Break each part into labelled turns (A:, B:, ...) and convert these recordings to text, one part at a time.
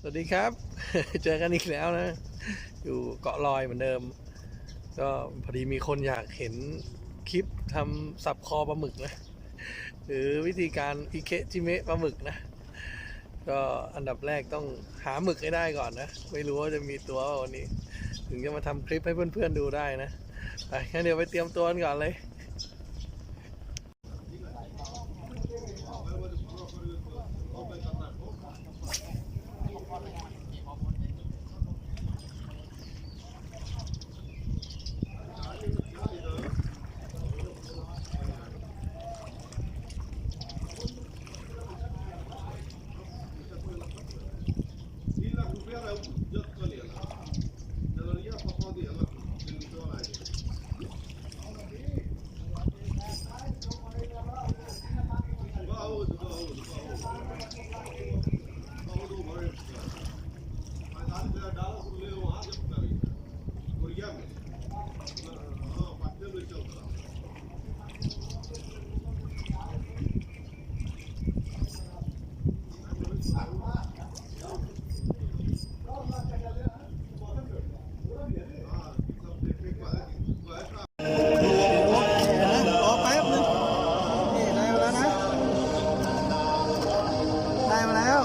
A: สวัสดีครับ เจอกันอีกแล้วนะ อยู่เกาะลอยเหมือนเดิม ก็พอดีมีคนอยากเห็นคลิปทำสับคอปลาหมึกนะ หรือวิธีการอิเคจิเมะปลาหมึกนะ ก็อันดับแรกต้องหาหมึกให้ได้ก่อนนะ ไม่รู้ว่าจะมีตัววันนี้ ถึงจะมาทำคลิปให้เพื่อนๆดูได้นะ ไปงั้นเดี๋ยวไปเตรียมตัวกันก่อนเลย รอแป๊บนึงนี่ได้มาแล้ วนะได้มาแล้ว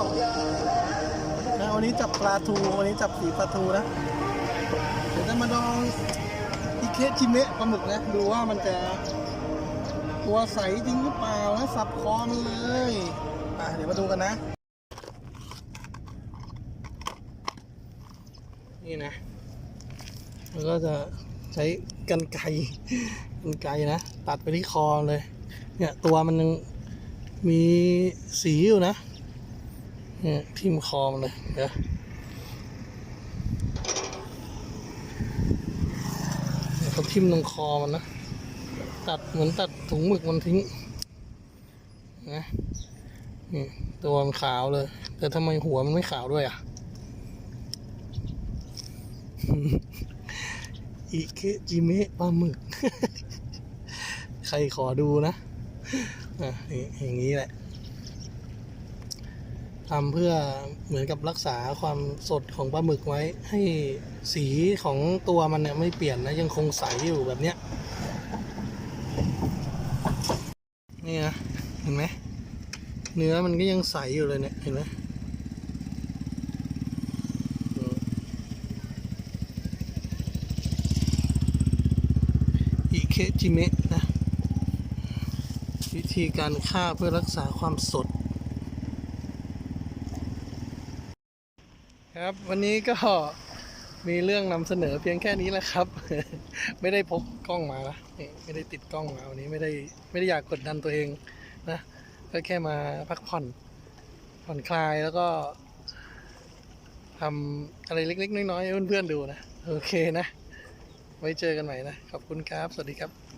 A: นะวันนี้จับปลาทู วันนี้จับสีปลาทูนะ เดี๋ยวจะมาลอง อิเคจิเมะปลาหมึกนะ ดูว่ามันจะตัวใสจริงหรือเปล่านะสับคอมันเลยอะเดี๋ยวมาดูกันนะ นี่นะแล้วก็จะใช้กันไกรกันไกรนะ ตัดไปที่คอเลย เนี่ย ตัวมันยังมีสีอยู่นะ เนี่ยทิ่มคอมันเลยเดี๋ยวเนี่ยเขา ทิ่มตรงคอมันนะ ตัดเหมือนตัดถุงหมึกมันทิ้งนะนี่ตัวมันขาวเลย แต่ทำไมหัวมันไม่ขาวด้วยอะอิเคจิเมะปลาหมึก ใครขอดูนะอะอย่างนี้แหละ ทำเพื่อเหมือนกับรักษาความสดของปลาหมึกไว้ ให้สีของตัวมันเนี่ยไม่เปลี่ยนนะยังคงใสอยู่แบบเนี้ยนี่นะเห็นไหมเนื้อมันก็ยังใสอยู่เลยเนี่ยเห็นไหมอืมอิเคจิเมะนะวิธีการฆ่าเพื่อรักษาความสด ครับวันนี้ก็มีเรื่องนำเสนอเพียงแค่นี้แหละครับ ไม่ได้พกกล้องมานะไม่ได้ติดกล้องมาวันนี้ไม่ได้ไม่ได้อยากกดดันตัวเองนะก็แค่มาพักผ่อนผ่อนคลายแล้วก็ทำอะไรเล็กๆน้อยๆให้เพื่อนๆดูนะ โอเคนะ ไว้เจอกันใหม่นะ ขอบคุณครับ สวัสดีครับ